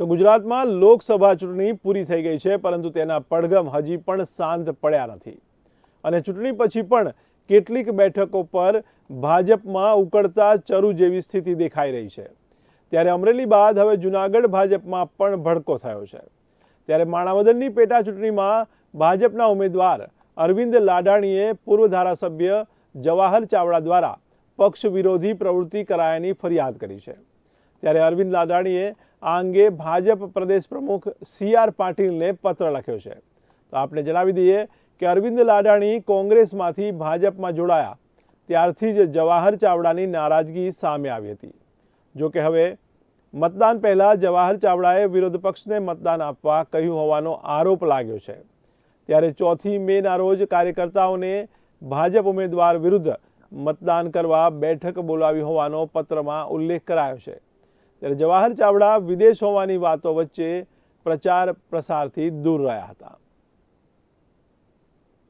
તો ગુજરાતમાં લોકસભા ચૂંટણી પૂરી થઈ ગઈ છે, પરંતુ તેના પડઘમ હજી પણ શાંત પડ્યા નથી. અને ચૂંટણી પછી પણ કેટલીક બેઠકો પર ભાજપમાં ઉકળતા ચરુ જેવી સ્થિતિ દેખાઈ રહી છે. ત્યારે અમરેલી બાદ હવે જુનાગઢ ભાજપમાં પણ ભડકો થયો છે. ત્યારે માણાવદરની પેટા ચૂંટણીમાં ભાજપના ઉમેદવાર અરવિંદ લાડાણીએ પૂર્વ ધારાસભ્ય જવાહર ચાવડા દ્વારા પક્ષ વિરોધી પ્રવૃત્તિ કરાયાની ફરિયાદ કરી છે. ત્યારે અરવિંદ લાડાણીએ આ અંગે ભાજપ પ્રદેશ પ્રમુખ સી આર પાટીલને પત્ર લખ્યો છે. તો આપણે જણાવી દઈએ કે અરવિંદ લાડાણી કોંગ્રેસમાંથી ભાજપમાં જોડાયા. ત્યારથી જ જવાહર ચાવડાની નારાજગી સામે આવી હતી. જો કે હવે મતદાન પહેલાં જવાહર ચાવડાએ વિરોધ પક્ષને મતદાન આપવા કહ્યું હોવાનો આરોપ લાગ્યો છે. ત્યારે ચોથી મેના રોજ કાર્યકર્તાઓને ભાજપ ઉમેદવાર વિરુદ્ધ મતદાન કરવા બેઠક બોલાવી હોવાનો પત્રમાં ઉલ્લેખ કરાયો છે. ત્યારે જવાહર ચાવડા વિદેશ હોવાની વાતો વચ્ચે પ્રચાર પ્રસારથી દૂર રહ્યા હતા.